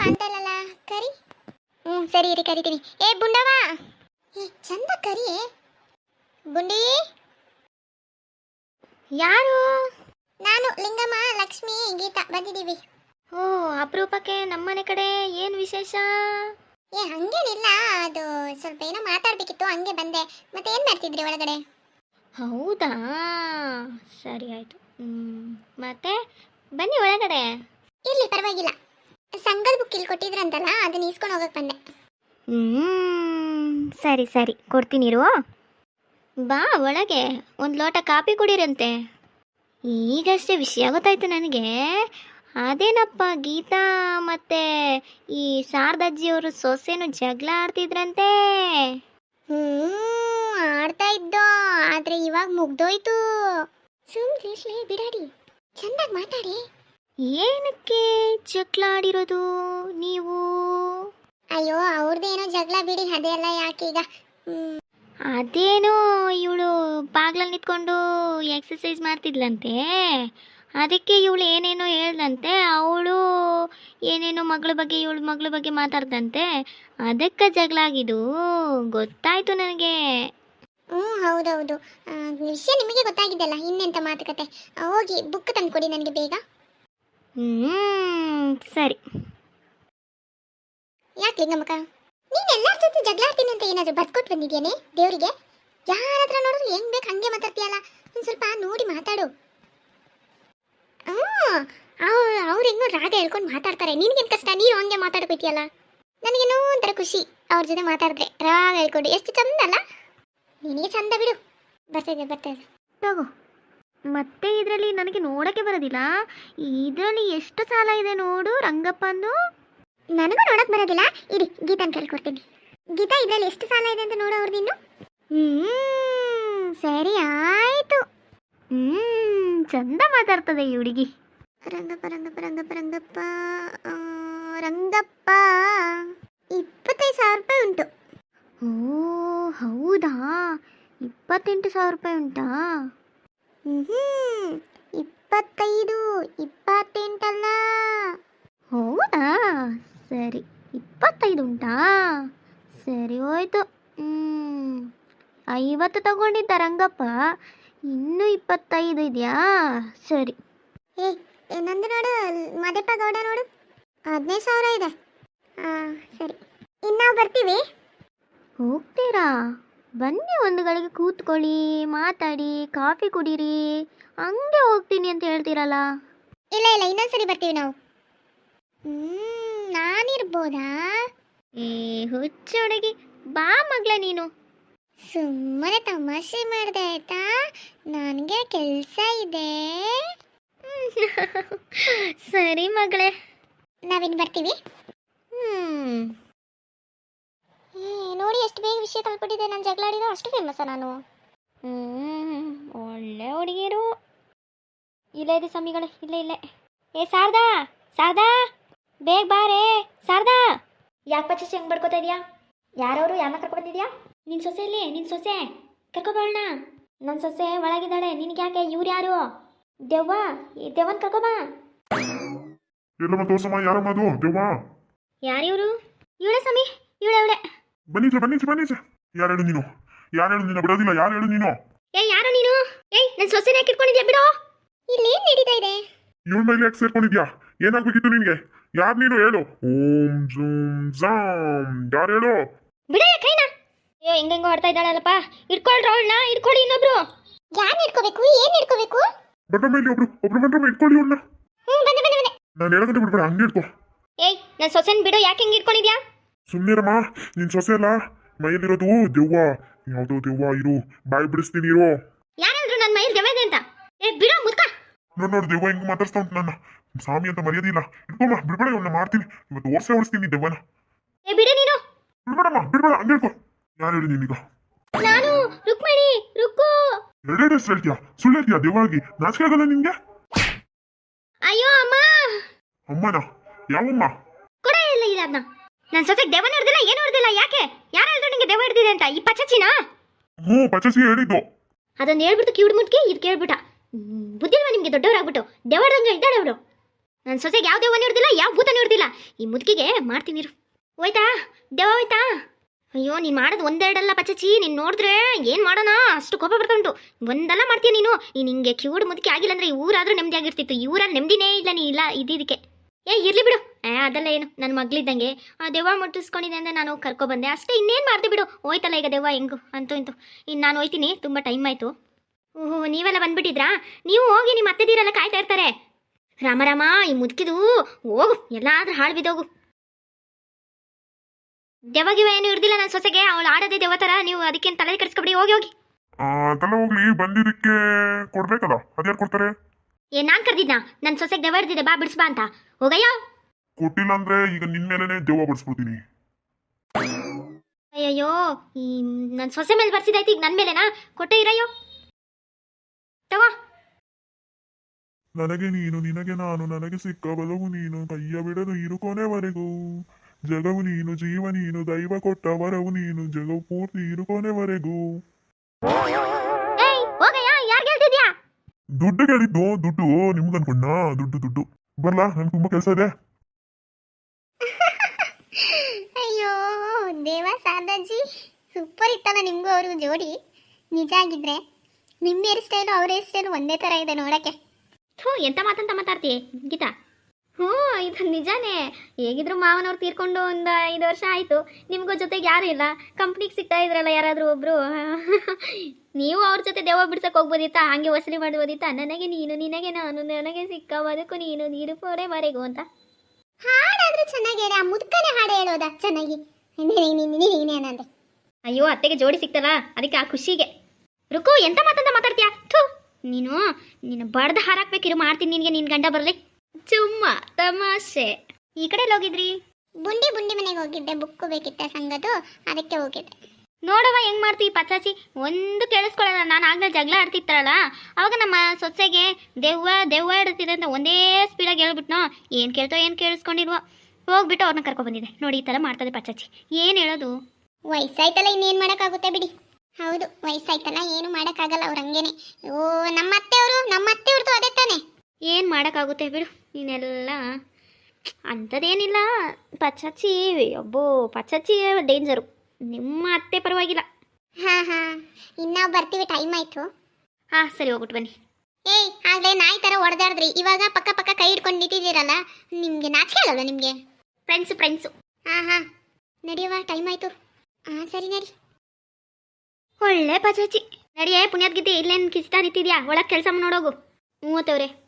ಅಂತಲ್ಲ ಕರಿ? ಹ್ಞೂ, ಸರಿ ಇರಿ, ಕರಿತೀನಿ. ಏ ಬುಂಡವ ಏ, ಚಂದ ಕರಿ. ಬುಂಡಿ? ಯಾರು? ನಾನು, ಲಿಂಗಮ್ಮ, ಲಕ್ಷ್ಮಿ, ಗೀತಾ. ಬಂದಿದ್ದೀವಿ. ಓ, ಅಪರೂಪಕ್ಕೆ ನಮ್ಮನೆ ಕಡೆ ಏನು ವಿಶೇಷ? ಏ, ಹಂಗೇನಿಲ್ಲ. ಅದು ಸ್ವಲ್ಪ ಏನೋ ಮಾತಾಡಬೇಕಿತ್ತು, ಹಂಗೆ ಬಂದೆ. ಮತ್ತೆ ಏನು ಮಾಡ್ತಿದ್ರಿ ಒಳಗಡೆ? ಹೌದಾ? ಸರಿ, ಆಯಿತು. ಮತ್ತೆ? ಬನ್ನಿ ಒಳಗಡೆ. ಇರ್ಲಿ ಪರವಾಗಿಲ್ಲ. ಸಂಘದ ಬುಕ್ ಇಲ್ಲಿ ಕೊಟ್ಟಿದ್ರಂತಲ್ಲ ಅದನ್ನ ಈಸ್ಕೊಂಡು ಹೋಗಕ್ಕೆ ಬಂದೆ. ಸರಿ ಸರಿ. ಕೊಡ್ತೀನಿ ಇರುವ ಬಾ ಒಳಗೆ. ಒಂದು ಲೋಟ ಕಾಫಿ ಕುಡಿರಂತೆ. ಈಗಷ್ಟೇ ವಿಷಯ ಗೊತ್ತಾಯ್ತು ನನಗೆ. ಅದೇನಪ್ಪ ಗೀತಾ ಮತ್ತೆ ಈ ಶಾರದಜ್ಜಿಯವರು ಸೊಸೆನು ಜಗಳ ಆಡ್ತಿದ್ರಂತೆ. ಹ್ಮ್ ಆಡ್ತಾ ಇದ್ದೋ ಆದ್ರೆ ಇವಾಗ ಮುಗ್ದೋಯ್ತು. ಸುಮ್ನೆ ಬಿಡಾಡಿ. ಚಂದಾಗಿ ಮಾತಾಡಿ. ಏನಕ್ಕೆ ಜಗಳ ಆಡಿರೋದು ನೀವು? ಅಯ್ಯೋ ಅವ್ರದ್ದೇನೋ ಜಗಳ ಬಿಡಿ ಅದೆಲ್ಲ ಯಾಕೆ ಈಗ ಅದೇನೋ ಇವಳು ಬಾಗ್ಲಲ್ಲಿ ನಿಂತ್ಕೊಂಡು ಎಕ್ಸಸೈಸ್ ಮಾಡ್ತಿದ್ಲಂತೆ. ಅದಕ್ಕೆ ಇವಳು ಏನೇನೋ ಹೇಳ್ದಂತೆ ಅವಳು ಏನೇನೋ ಮಗಳ ಬಗ್ಗೆ ಇವಳ ಮಗಳ ಬಗ್ಗೆ ಮಾತಾಡ್ದಂತೆ. ಅದಕ್ಕೆ ಜಗಳ ಆಗಿದ್ದು ಗೊತ್ತಾಯ್ತು ನನಗೆ. ಹ್ಞೂ ಹೌದೌದು. ವಿಷಯ ನಿಮಗೆ ಗೊತ್ತಾಗಿದ್ದಲ್ಲ ಇನ್ನೆಂಥ ಮಾತುಕತೆ? ಹೋಗಿ ಬುಕ್ ತಂದುಕೊಡಿ ನನಗೆ ಬೇಗ. ಹ್ಞೂ ಸರಿ. ಯಾಕೆ ಲಿಂಗಮ್ಮಕ್ಕ? ನೀನು ಎಲ್ಲರ ಜೊತೆ ಜಗಳ ಆಡ್ತೀನಿ ಅಂತ ಏನಾದರೂ ಬರ್ಕೊಟ್ಟು ಬಂದಿದ್ಯಾನೆ ದೇವರಿಗೆ? ಯಾರ ಹತ್ರ ನೋಡಿದ್ರು ಹೆಂಗ್ ಬೇಕು ಹಂಗೆ ಮಾತಾಡ್ತೀಯಲ್ಲ ಒಂದು ಸ್ವಲ್ಪ ನೋಡಿ ಮಾತಾಡು. ಅವ್ರು ಅವ್ರು ಹೆಂಗೋ ರಾಗ ಹೇಳ್ಕೊಂಡು ಮಾತಾಡ್ತಾರೆ ನಿನಗೇನು ಕಷ್ಟ? ನೀನು ಹಂಗೆ ಮಾತಾಡ್ಕೊಯ್ತೀಯಲ್ಲ ನನಗೇನೋ ಒಂಥರ ಖುಷಿ ಅವ್ರ ಜೊತೆ ಮಾತಾಡಿದ್ರೆ ರಾಗ ಹೇಳ್ಕೊಂಡು. ಎಷ್ಟು ಚಂದ ಅಲ್ಲ ನಿನಗೆ ಚಂದ ಬಿಡು. ಬರ್ತಿದೆ ಬರ್ತಿದೆ ತಗೋ ಮತ್ತೆ ಇದರಲ್ಲಿ ನನಗೆ ನೋಡಕ್ಕೆ ಬರೋದಿಲ್ಲ. ಇದರಲ್ಲಿ ಎಷ್ಟು ಸಾಲ ಇದೆ ನೋಡು ರಂಗಪ್ಪಂದು. ನನಗೂ ನೋಡಕ್ ಬರೋದಿಲ್ಲ. ಇರಿ ಗೀತಾನ್ ಕೇಳ್ಕೊಡ್ತೀನಿ. ಗೀತಾ ಇದರಲ್ಲಿ ಎಷ್ಟು ಸಾಲ ಇದೆ ಅಂತ ನೋಡು ಇನ್ನು. ಹ್ಮ್ ಸರಿ ಆಯ್ತು. ಹ್ಮ್ ಚಂದ ಮಾತಾಡ್ತದೆ ಈ ಹುಡುಗಿ. ರಂಗಪ್ಪ ರಂಗಪ್ಪ ರಂಗಪ್ಪ ರಂಗಪ್ಪ ರಂಗಪ್ಪ. ಇಪ್ಪತ್ತೈದು ಸಾವಿರ ರೂಪಾಯಿ ಉಂಟು. ಓ ಹೌದಾ? ಇಪ್ಪತ್ತೆಂಟು ಸಾವಿರ ರೂಪಾಯಿ ಉಂಟಾ? ಹ್ಮ್ ಇಪ್ಪತ್ತೈದು ಇಪ್ಪತ್ತೆಂಟಲ್ಲ. ಹೌದಾ? ಸರಿ ಇಪ್ಪತ್ತೈದು ಉಂಟಾ? ಸರಿ ಹೋಯ್ತು. ಐವತ್ತು ತಗೊಂಡಿದ್ದ ರಂಗಪ್ಪ ಇನ್ನೂ ಇಪ್ಪತ್ತೈದು ಇದೆಯಾ? ಸರಿ. ಏ ನಂದು ನೋಡು ಮದಪ್ಪ ಗೌಡ ನೋಡು. ಹದಿನೈದು ಸಾವಿರ ಇದೆ. ಹಾಂ ಸರಿ. ಇನ್ನು ನಾವು ಬರ್ತೀವಿ? ಹೋಗ್ತೀರಾ? ಬನ್ನಿ ಒಂದು ಗಳಿಗೆ ಕೂತ್ಕೊಳ್ಳಿ ಮಾತಾಡಿ ಕಾಫಿ ಕುಡೀರಿ. ಹಂಗೆ ಹೋಗ್ತೀನಿ ಅಂತ ಹೇಳ್ತೀರಲ್ಲ? ಇಲ್ಲ ಇಲ್ಲ ಇನ್ನೊಂದ್ಸರಿ ಬರ್ತೀವಿ ನಾವು. ಹ್ಮ್ ನಾನಿರ್ಬೋದಾ? ಏ ಹುಚ್ಚು ಹುಡುಗಿ ಬಾ ಮಗ್ಳ ನೀನು. ಸುಮ್ಮನೆ ತಮಾಷೆ ಮಾಡಿದೆ ಆಯ್ತಾ? ನನಗೆ ಕೆಲಸ ಇದೆ. ಸರಿ ಮಗಳೇ. ನಾವಿನ್ ಬರ್ತೀವಿ? ಹ್ಮ್. ನೋಡಿ ಎಷ್ಟು ಬೇಗ ವಿಷಯ ತಲುಪಿಟ್ಟಿದೆ ನಾನು ಜಗಳಾಡಿದ ಅಷ್ಟು ಫೇಮಸ್ ನಾನು. ಹ್ಮ್ ಒಳ್ಳೆ ಹುಡುಗಿರು ಇಲ್ಲ ಇದೆ ಸ್ವಾಮಿಗಳು ಇಲ್ಲೇ ಇಲ್ಲೇ. ಏ ಶಾರದಾ ಶಾರದಾ ಬೇಗ ಬಾರೇ ಶಾರದಾ. ಯಾಕೆ ಪಚ್ಚಿ ಹೆಂಗ್ ಬಡ್ಕೋತಾ ಇದೀಯಾ? ಯಾರವರು ಯಾರನ್ನ ಕರ್ಕೊ ಬಂದಿದ್ಯಾ? ನಿನ್ ಸೊಸೆ ಇಲ್ಲಿ ನಿನ್ ಸೊಸೆ. ಕರ್ಕೊಬೋಣ ನನ್ನ ಸೊಸೆ ಒಳಗಿದ್ದಾಳೆ ನಿನ್ಗೆ ಯಾಕೆ? ಇವ್ರು ಯಾರು? ದೆವ್ವ ಈ ದೆವ್ವನ್ ಕರ್ಕೊಬಾ ಎಲ್ಲಮ್ಮ ತೋರ್ಸಮ್ಮ ಯಾರಮ್ಮ ಅದು? ಯಾರು ಇವರು? ಇವಳೆ ಸ್ವಾಮಿ ಇವಳೆ ಇವಳೆ ಬನ್ನಿಚೆ ಬನ್ನಿಚೆ ಬನ್ನಿಚೆ ಯಾರು ಹೇಳು ನೀನು? ಯಾರು ಹೇಳು ನೀನು? ಬಿಡೋದಿಲ್ಲ ಯಾರು ಹೇಳು ನೀನು? ಏ ಯಾರು ನೀನು? ಏಯ್ ನನ್ನ ಸೊಸೆನ ಯಾಕೆ ಇಟ್ಕೊಂಡಿದ್ಯಾ? ಬಿಡು. ಇಲ್ಲಿ ಏನ್ ನಡೀತಾ ಇದೆ? ಇವಳ ಮೇಲೆ ಯಾಕೆ ಸೇರ್ಕೊಂಡಿದ್ಯಾ? ಏನಾಗ್ಬೇಕಿತ್ತು ನಿನ್ಗೆ? ಯಾರು ನೀನು? ಹೇಳು. ಓಂ ಜೂಮ್ ಜಾಮ್ ಯಾರು ಹೇಳು? ಬಿಡ ಕೈನಾ? ಅಯ್ಯೋ ಹೆಂಗೆಂಗೋ ಆಡ್ತಾ ಇದ್ದಾಳಲ್ಲಪ್ಪ. ಇಟ್ಕೊಳ್ರ ಅವಳನ್ನ. ಇಟ್ಕೊಳ್ಳಿ ಇನ್ನೊಬ್ರು. ಯಾರು ಇಟ್ಕೋಬೇಕು ಏನು ಇಟ್ಕೋಬೇಕು ಬಂದ ಮೇಲೆ ಒಬ್ರು ಒಬ್ರು ಬಂದ್ರೆ ಇಟ್ಕೊಳ್ಳಿ ಇವಳನ್ನ ಹ್ಞೂ ಬಂದೆ ಬಂದೆ ಬಂದೆ. ನಾನು ಹೇಳೋದಂటే ಬಿಡ್ಬೇಡ ಹಂಗೆ ಇಟ್ಕೋ ಏಯ್ ನನ್ನ ಸೊಸೆನ್ ಬಿಡು. ಯಾಕೆ ಹೆಂಗೆ ಇಟ್ಕೊಂಡಿದ್ಯಾ ಸುಮ್ಮನಿರಮ್ಮ ನಿನ್ ಸೊಸೆ ಅಲ್ಲ? ಮೈಯಲ್ಲಿರೋದು ದೆವ್ವ. ಯಾವುದೋ ದೆವ್ವ ಇರು ಬಾಯಿ ಬಿಡಿಸ್ತೀನಿ ಇರು. ಯಾರಾದ್ರೂ ನನ್ನ ಮೈಲ್ ದೆವ್ವ ಇದೆ ಅಂತ? ಏ ಬಿಡು ಮುದ್ಕ ನೋಡ್ ನೋಡ್ ದೆವ್ವ ಹೆಂಗ್ ಮಾತಾಡ್ಸ್ತಾ ಉಂಟು ನನ್ನ. ಸ್ವಾಮಿ ಅಂತ ಮರ್ಯಾದಿಲ್ಲ ಇಟ್ಕೊಮ್ಮ ಬಿಡ್ಬೇಡ ಇವನ್ನ ಮಾಡ್ತೀನಿ ಇವತ್ತು ಓಡಿಸೇ ಓಡಿಸ್ತೀನಿ ದೆವ್ವನ. ಏ ಬಿಡಿ ನೀನು! ಬಿಡ್ಬೇಡಮ್ಮ ಬಿಡ್ಬೇಡ ಹಂಗೆ ಹೇಳ್ಕೊ ಯಾರು ಹೇಳಿ ನೀನೀಗ ನಾನು ರುಕ್ಮಿಣಿ ರುಕ್ಕು! ಎರಡೆರಡು ಹೆಸರು ಹೇಳ್ತೀಯಾ? ಸುಳ್ಳು ಹೇಳ್ತೀಯಾ ದೆವ್ವಾಗಿ ನಾಚಿಕೆ ಆಗಲ್ಲ ನಿನ್ಗೆ ಅಯ್ಯೋ ಅಮ್ಮ! ಅಮ್ಮನ? ಯಾವಮ್ಮ? ಕೊಡ ಇಲ್ಲ ಇಲ್ಲ ಅದನ್ನ ನನ್ನ ಸೊಸೆಗೆ ದೆವ್ವ ನೋಡ್ದಿಲ್ಲ ಏನು ನೋಡ್ದಿಲ್ಲ ಯಾಕೆ? ಯಾರು ಹೇಳಿದ್ರು ನಿಂಗೆ ದೆವ್ವ ಹಿಡ್ದಿದೆ ಅಂತ? ಈ ಪಚ್ಚಚಿನ ಹ್ಞೂ ಪಚಸಿ ಹೇಳಿದ್ದು. ಅದನ್ನ ಹೇಳ್ಬಿಟ್ಟು ಕಿವಿಡ್ ಮುಟ್ಕಿ ಇದು ಕೇಳ್ಬಿಟ್ಟ. ಬುದ್ಧಿಲ್ವ ನಿಮಗೆ ದೊಡ್ಡವರಾಗ್ಬಿಟ್ಟು? ದೆವ್ವದಂಗೆ ಇದ್ದಾಳೆ ಅವರು ನನ್ನ ಸೊಸೆಗೆ ಯಾವ ದೆವ್ವನೂ ಇರ್ದಿಲ್ಲ ಯಾವ ಭೂತನ ಇರ್ದಿಲ್ಲ ಈ ಮುದುಕಿಗೆ ಮಾಡ್ತೀನಿ ಇರು. ಹೋಯ್ತಾ? ದೆವ್ವ ಹೋಯ್ತಾ? ಅಯ್ಯೋ ನೀನು ಮಾಡೋದು ಒಂದೆರಡಲ್ಲ ಪಚಚಿ ನೀನು ನೋಡಿದ್ರೆ ಏನು ಮಾಡೋಣ? ಅಷ್ಟು ಕೋಪ ಬರ್ಕೊಂಡು ಒಂದಲ್ಲ ಮಾಡ್ತೀಯ ನೀನು? ಈ ನಿಂಗೆ ಕಿವುಡು ಮುದುಕಿ ಆಗಿಲ್ಲ ಅಂದ್ರೆ ಈ ಊರಾದ್ರೂ ನೆಮ್ಮದಿ ಆಗಿರ್ತಿತ್ತು ಈ ಊರಲ್ಲಿ ನೆಮ್ಮದಿನೇ ಇಲ್ಲ ನೀ ಇಲ್ಲ ಇದ್ದಿದ್ದಕ್ಕೆ ಏ ಇರ್ಲಿ ಬಿಡು. ಏ ಅದೆಲ್ಲ ಏನು? ನನ್ನ ಮಗಳಿದ್ದಂಗೆ. ಆ ದೆವ್ವ ಮುಟ್ಟಿಸ್ಕೊಂಡಿದೆ ಅಂತ ನಾನು ಕರ್ಕೊಬಂದೆ. ಅಷ್ಟೇ ಇನ್ನೇನು ಮಾಡ್ದೆ ಬಿಡು. ಹೋಯ್ತಲ್ಲ ಈಗ ದೆವ್ವ ಹೆಂಗು? ಅಂತೂ ಇಂತು. ಇನ್ನು ನಾನು ಹೋಯ್ತೀನಿ. ತುಂಬ ಟೈಮ್ ಆಯಿತು. ಓಹೋ ನೀವೆಲ್ಲ ಬಂದ್ಬಿಟ್ಟಿದ್ರಾ? ನೀವು ಹೋಗಿ ನಿಮ್ಮ ಅತ್ತೆದೀರೆಲ್ಲ ಕಾಯ್ತಾ ಇರ್ತಾರೆ. ರಾಮ ರಾಮ ಈ ಮುದುಕಿದು. ಹೋಗು ಎಲ್ಲಾದರೂ ಹಾಳು ಬಿದ್ದೋಗು. ದೆವ್ವಗಿವ ಏನು ಇರ್ದಿಲ್ಲ ನನ್ನ ಸೊಸೆಗೆ. ಅವಳು ಆಡೋದೇ ದೆವ್ವ ಥರ ನೀವು ಅದಕ್ಕೇನು ತಲೆ ಕೆಡಿಸ್ಕೊಬಿಡಿ. ಹೋಗಿ ಹೋಗಿ. ಹೋಗ್ಲಿ. ಬಂದಿದ್ದಕ್ಕೆ ಕೊಡ್ಬೇಕಲ್ಲ? ಅದ್ಯಾರು ಕೊಡ್ತಾರೆ? ಏ ನಾನು ಕರ್ದಿದ್ನಾ? ನನ್ನ ಸೊಸೆಗೆ ದೆವ್ವ ಹಿಡ್ದಿದೆ. ಬಾ ಬಿಡಿಸ್ಬಾ ಅಂತ. ಹೋಗಯ್ಯ. ಕೊಟ್ಟಿಲ್ಲ ಅಂದ್ರೆ ಈಗ ನಿನ್ ಮೇಲೆನೆ ದೆವ್ವ ಬಡಿಸ್ಬಿಡ್ತೀನಿ. ಅಯ್ಯಯ್ಯೋ ಈ ನನ್ನ ಸೊಸೆ ಮೇಲೆ ಬರ್ಸಿದಾಯ್ತು ಈಗ ನನ್ನ ಮೇಲೆನಾ? ಕೊಟ್ಟೆ ಇರಯ್ಯೋ. ತಗೋ. ನನಗೆ ನೀನು ನಿನಗೆ ನಾನು ನನಗೆ ಸಿಕ್ಕ ಬಲವು ನೀನು ಕೈಯ ಬಿಡಲು ಇರು ಕೊನೆವರೆಗೂ. ಜಗವು ನೀನು ಜೀವ ನೀನು ದೈವ ಕೊಟ್ಟ ವರವು ನೀನು ಜಗವು ಪೂರ್ತಿ ಇರು ಕೊನೆವರೆಗೂ. ಏಯ್ ಹೋಗಯ್ಯ ಯಾರು ಗೆಲ್ತಿದ್ಯಾ ದುಡ್ಡು ಕೇಳಿದ್ದು ದುಡ್ಡು ನಿಮ್ಗೆ ಅನ್ಕೊಂಡ ದುಡ್ಡು ದುಡ್ಡು. ಬರ್ಲಾ ನಂಗೆ ತುಂಬಾ ಕೆಲಸ ಇದೆ ಅಯ್ಯೋ ದೇವ ಸಾದಾಜಿ ಸೂಪರ್ ಇತ್ತಲ್ಲ ನಿಮಗೂ ಅವ್ರಿಗೂ ಜೋಡಿ. ನಿಜ ಆಗಿದ್ರೆ ನಿಮ್ಮ ಹೇರ್ ಸ್ಟೈಲು ಅವ್ರ ಹೇರ್ ಸ್ಟೈಲು ಒಂದೇ ಥರ ಇದೆ ನೋಡಕ್ಕೆ. ಥೂ, ಎಂತ ಮಾತಂತ ಮಾತಾಡ್ತೀಯ, ಗೀತಾ? ಹ್ಞೂ, ಇದು ನಿಜಾನೇ. ಹೇಗಿದ್ರು ಮಾವನವ್ರು ತೀರ್ಕೊಂಡು ಒಂದು ಐದು ವರ್ಷ ಆಯಿತು. ನಿಮಗೂ ಜೊತೆಗೆ ಯಾರೂ ಇಲ್ಲ. ಕಂಪ್ನಿಗೆ ಸಿಗ್ತಾ ಇದ್ರಲ್ಲ ಯಾರಾದರೂ ಒಬ್ಬರು ನೀವು ಅವ್ರ ಜೊತೆ ದೆವ್ವ ಬಿಡ್ಸಕ್ಕೆ ಹೋಗ್ಬೋದಿತ್ತಾ? ಹಾಗೆ ವಸೂಲಿ ಮಾಡ್ಬೋದಿತ್ತಾ? ನನಗೆ ನೀನು, ನಿನಗೆ ನಾನು, ನನಗೆ ಸಿಕ್ಕ ಬದುಕು ನೀನು ನೀರು ಮರೆಗೂ ಅಂತ. ಹಾಡಾದ್ರೂ ಚೆನ್ನಾಗಿ ಹೇಳಿ. ಆ ಮುದ್ಕನೆ ಹಾಡು ಹೇಳೋದಾ ಚೆನ್ನಾಗಿ? ನೀನೇನಂದೆ ಅಯ್ಯೋ ಅತ್ತೆಗೆ ಜೋಡಿ ಸಿಕ್ತಲ್ಲ ಅದಕ್ಕೆ ಆ ಖುಷಿಗೆ. ರುಕು ಎಂತ ಮಾತಂತ ಮಾತಾಡ್ತೀಯ? ಥೂ! ನೀನು ನೀನು ಬಡ್ದು ಹಾರಾಕ್ಬೇಕಿರು ಮಾಡ್ತೀನಿ ನಿನಗೆ ನಿನ್ನ ಗಂಡ ಬರಲಿ. ಚುಮ್ಮ ತಮಾಷೆ. ಈ ಕಡೆ ಹೋಗಿದ್ರಿ? ಬುಂಡಿ ಬುಂಡಿ ಮನೆಗೆ ಹೋಗಿದ್ದೆ. ಬುಕ್ಕು ಬೇಕಿತ್ತ ಸಂಗದು ಅದಕ್ಕೆ ಹೋಗಿದ್ದೆ. ನೋಡವ ಹೆಂಗ್ ಮಾಡ್ತೀವಿ ಪಚಾಚಿ? ಒಂದು ಕೇಳಿಸ್ಕೊಳ್ಳಲ್ಲ. ನಾನು ಆಗ್ಲೇ ಜಗಳ ಆಡ್ತಿತ್ತಲ್ಲ. ಅವಾಗ ನಮ್ಮ ಸೊಸೆಗೆ ದೆವ್ವ ದೆವ್ವ ಇಡ್ತಿದೆ ಅಂತ ಒಂದೇ ಸ್ಪೀಡಾಗಿ ಹೇಳ್ಬಿಟ್ನೋ? ಏನು ಕೇಳ್ತೋ ಏನು ಕೇಳಿಸ್ಕೊಂಡಿಲ್ವೋ? ಹೋಗ್ಬಿಟ್ಟು ಅವ್ರನ್ನ ಕರ್ಕೊ ಬಂದಿದೆ ನೋಡಿ ಈ ಥರ ಮಾಡ್ತದೆ ಪಚಾಚಿ. ಏನು ಹೇಳೋದು? ವಯಸ್ಸಾಯ್ತಲ್ಲ ಇನ್ನೇನು ಮಾಡೋಕ್ಕಾಗುತ್ತೆ ಬಿಡಿ. ಹೌದು ವಯಸ್ಸಾಯ್ತಲ್ಲ ಏನು ಮಾಡೋಕ್ಕಾಗಲ್ಲ ಅವ್ರು ಹಂಗೇನೆ. ಓ ನಮ್ಮ ಅತ್ತೆಯವರು ನಮ್ಮ ಅತ್ತೆಯವ್ರದ್ದು ಅದೇ ತಾನೆ. ಏನು ಮಾಡೋಕ್ಕಾಗುತ್ತೆ ಬಿಡು ನೀನೆಲ್ಲ ಅಂಥದ್ದೇನಿಲ್ಲ. ಪಚಾಚಿ ಒಬ್ಬೋ ಪಚಾಚಿ ಡೇಂಜರು ನಿಮ್ಮ ಅತ್ತೆ ಪರವಾಗಿಲ್ಲ. ಹಾ ಹಾ. ಇನ್ನಾವ್ ಬರ್ತೀವಿ ಟೈಮ್ ಆಯ್ತು. ಹಾಂ ಸರಿ ಹೋಗ್ಬಿಟ್ಟು ಬನ್ನಿ. ಏಯ್ ಆಗ್ಲೇ ನಾಯಿ ತರ ಹೊಡೆದಾಡಿದ್ರಿ ಇವಾಗ ಪಕ್ಕ ಪಕ್ಕ ಕೈ ಹಿಡ್ಕೊಂಡು ನಿಂತಿದ್ದೀರಲ್ಲ ನಿಮ್ಗೆ ನಾಚಿಕೆ ಆಗಲ್ವಾ ನಿಮ್ಗೆ? Friends friends. ಹಾಂ ಹಾಂ. ನಡೆಯುವ ಟೈಮ್ ಆಯಿತು. ಹಾಂ ಸರಿ ನಡಿ. ಒಳ್ಳೆ ಪಚಾಚಿ ನಡಿಯೇ ಪುಣ್ಯಾತ್ಗಿತಿ ಇಲ್ಲೇನು ಕಿಸ್ತಾ ನಿಂತಿದ್ಯಾ? ಒಳಗೆ ಕೆಲಸ ನೋಡೋಗು. ಮೂವತ್ತವ್ರೆ